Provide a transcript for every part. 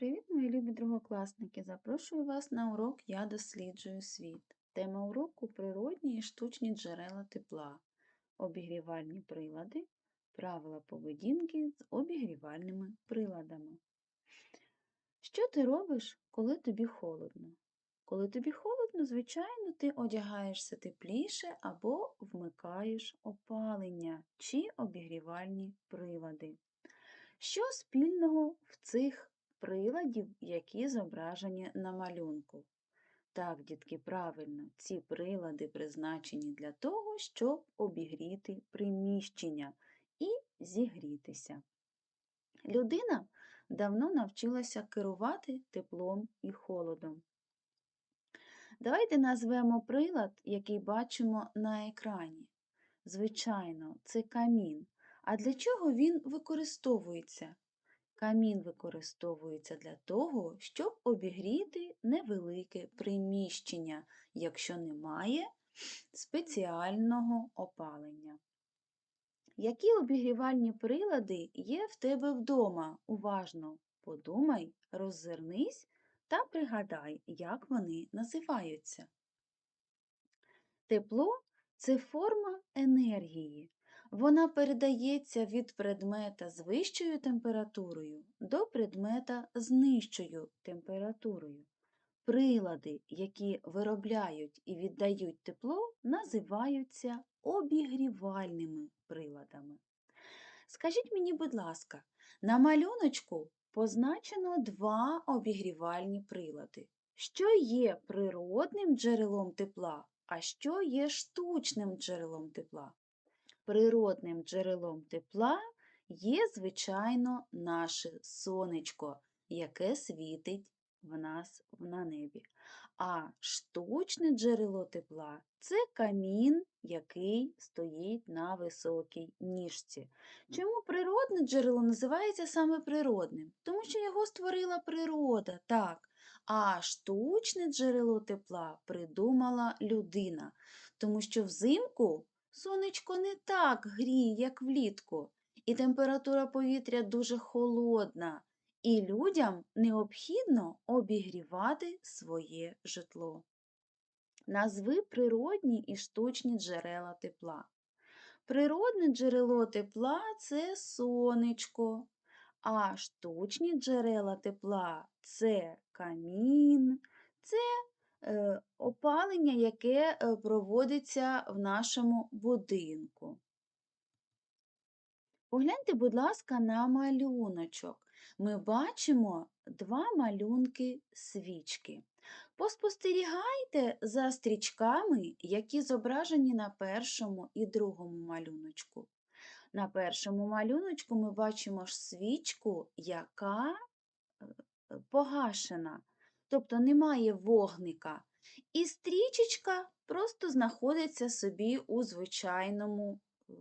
Привіт, мої любі другокласники! Запрошую вас на урок Я досліджую світ. Тема уроку природні і штучні джерела тепла, обігрівальні прилади, правила поведінки з обігрівальними приладами. Що ти робиш, коли тобі холодно? Коли тобі холодно, звичайно, ти одягаєшся тепліше або вмикаєш опалення чи обігрівальні прилади. Що спільного в цих приладів, які зображені на малюнку. Так, дітки, правильно, ці прилади призначені для того, щоб обігріти приміщення і зігрітися. Людина давно навчилася керувати теплом і холодом. Давайте назвемо прилад, який бачимо на екрані. Звичайно, це камін. А для чого він використовується? Камін використовується для того, щоб обігріти невелике приміщення, якщо немає спеціального опалення. Які обігрівальні прилади є в тебе вдома? Уважно подумай, роззирнись та пригадай, як вони називаються. Тепло це форма енергії. Вона передається від предмета з вищою температурою до предмета з нижчою температурою. Прилади, які виробляють і віддають тепло, називаються обігрівальними приладами. Скажіть мені, будь ласка, на малюночку позначено два обігрівальні прилади, що є природним джерелом тепла, а що є штучним джерелом тепла. Природним джерелом тепла є, звичайно, наше сонечко, яке світить в нас на небі. А штучне джерело тепла це камін, який стоїть на високій ніжці. Чому природне джерело називається саме природним? Тому що його створила природа, так. А штучне джерело тепла придумала людина, тому що взимку Сонечко не так гріє, як влітку, і температура повітря дуже холодна, і людям необхідно обігрівати своє житло. Назви природні і штучні джерела тепла. Природне джерело тепла це сонечко, а штучні джерела тепла це камін, це опалення, яке е, проводиться в нашому будинку. Погляньте, будь ласка, на малюночок. Ми бачимо два малюнки свічки. Поспостерігайте за стрічками, які зображені на першому і другому малюночку. На першому малюночку ми бачимо свічку, яка е, погашена тобто немає вогника. І стрічечка просто знаходиться собі у звичайному е,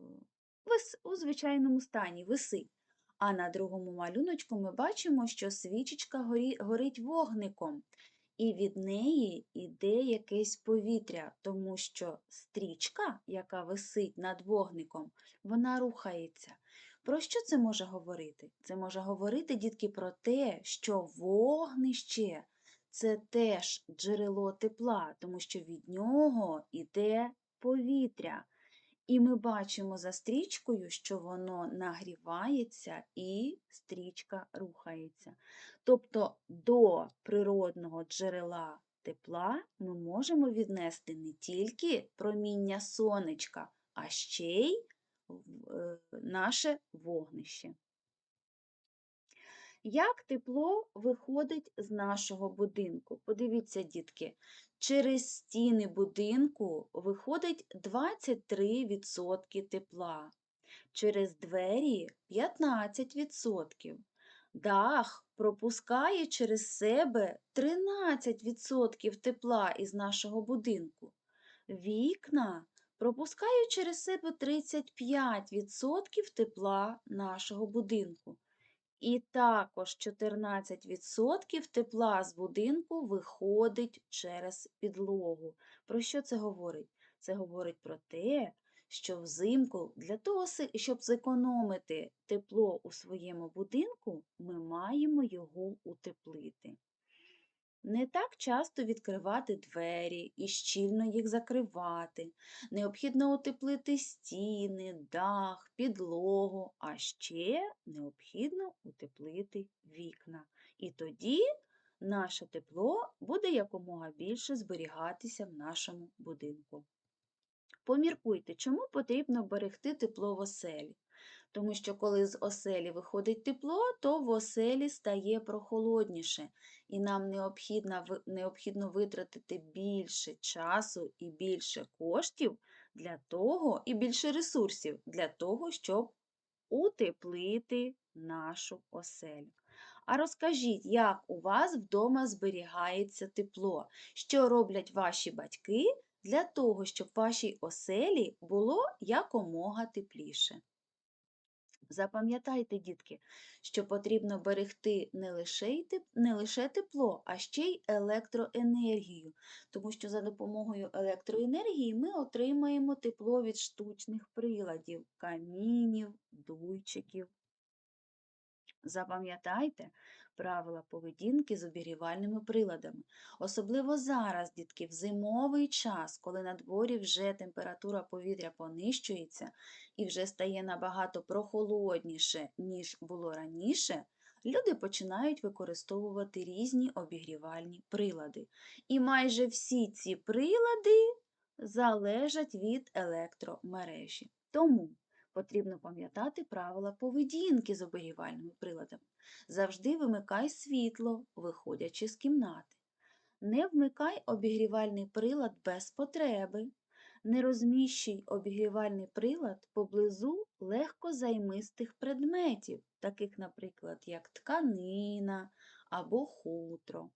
у звичайному стані, висить. А на другому малюночку ми бачимо, що свічечка горить вогником, і від неї йде якесь повітря, тому що стрічка, яка висить над вогником, вона рухається. Про що це може говорити? Це може говорити, дітки, про те, що вогнище це теж джерело тепла, тому що від нього йде повітря. І ми бачимо за стрічкою, що воно нагрівається і стрічка рухається. Тобто до природного джерела тепла ми можемо віднести не тільки проміння сонечка, а ще й е, наше вогнище. Як тепло виходить з нашого будинку? Подивіться, дітки, через стіни будинку виходить 23% тепла, через двері 15%. Дах пропускає через себе 13% тепла із нашого будинку. Вікна пропускають через себе 35% тепла нашого будинку. І також 14% тепла з будинку виходить через підлогу. Про що це говорить? Це говорить про те, що взимку для того, щоб зекономити тепло у своєму будинку, ми маємо його утеплити. Не так часто відкривати двері і щільно їх закривати. Необхідно утеплити стіни, дах, підлогу, а ще необхідно утеплити вікна. І тоді наше тепло буде якомога більше зберігатися в нашому будинку. Поміркуйте, чому потрібно берегти тепло в оселі? Тому що коли з оселі виходить тепло, то в оселі стає прохолодніше, і нам необхідно, необхідно витратити більше часу і більше коштів для того, і більше ресурсів для того, щоб утеплити нашу оселю. А розкажіть, як у вас вдома зберігається тепло? Що роблять ваші батьки для того, щоб вашій оселі було якомога тепліше? Запам'ятайте, дітки, що потрібно берегти не лише, не лише тепло, а ще й електроенергію, тому що за допомогою електроенергії ми отримаємо тепло від штучних приладів, камінів, дуйчиків. Запам'ятайте правила поведінки з обігрівальними приладами. Особливо зараз, дітки, в зимовий час, коли на дворі вже температура повітря понищується і вже стає набагато прохолодніше, ніж було раніше, люди починають використовувати різні обігрівальні прилади. І майже всі ці прилади залежать від електромережі. Тому потрібно пам'ятати правила поведінки з обігрівальними приладами. Завжди вимикай світло, виходячи з кімнати. Не вмикай обігрівальний прилад без потреби. Не розміщуй обігрівальний прилад поблизу легкозаймистих предметів, таких, наприклад, як тканина або хутро.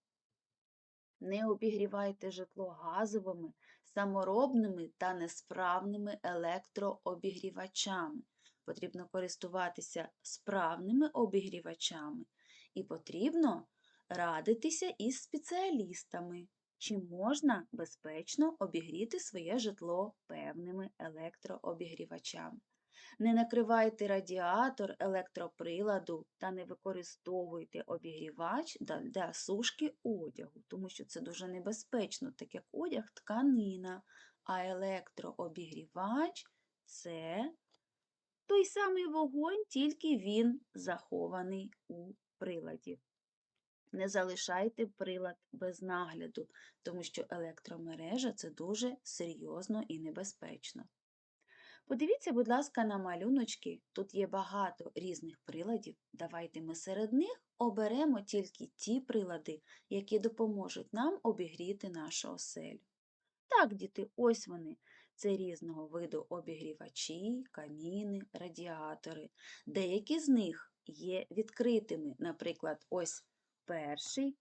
Не обігрівайте житло газовими, саморобними та несправними електрообігрівачами. Потрібно користуватися справними обігрівачами і потрібно радитися із спеціалістами, чи можна безпечно обігріти своє житло певними електрообігрівачами. Не накривайте радіатор електроприладу та не використовуйте обігрівач для- сушки одягу, тому що це дуже небезпечно, так як одяг тканина, а електрообігрівач це той самий вогонь, тільки він захований у приладі. Не залишайте прилад без нагляду, тому що електромережа це дуже серйозно і небезпечно. Подивіться, будь ласка, на малюночки. Тут є багато різних приладів. Давайте ми серед них оберемо тільки ті прилади, які допоможуть нам обігріти нашу оселю. Так, діти, ось вони. Це різного виду обігрівачі, каміни, радіатори. Деякі з них є відкритими, наприклад, ось перший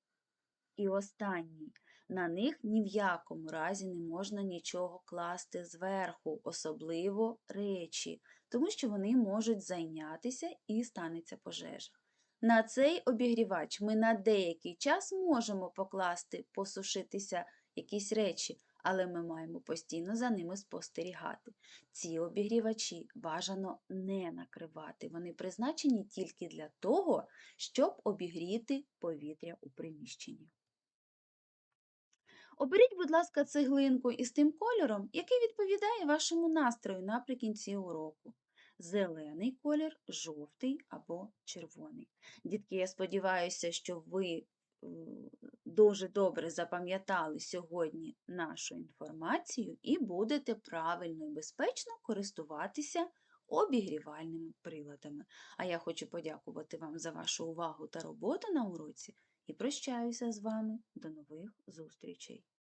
і останній. На них ні в якому разі не можна нічого класти зверху, особливо речі, тому що вони можуть зайнятися і станеться пожежа. На цей обігрівач ми на деякий час можемо покласти, посушитися якісь речі, але ми маємо постійно за ними спостерігати. Ці обігрівачі бажано не накривати. Вони призначені тільки для того, щоб обігріти повітря у приміщенні. Оберіть, будь ласка, цеглинку із тим кольором, який відповідає вашому настрою наприкінці уроку. Зелений колір, жовтий або червоний. Дітки, я сподіваюся, що ви дуже добре запам'ятали сьогодні нашу інформацію і будете правильно і безпечно користуватися обігрівальними приладами. А я хочу подякувати вам за вашу увагу та роботу на уроці і прощаюся з вами. До нових зустрічей!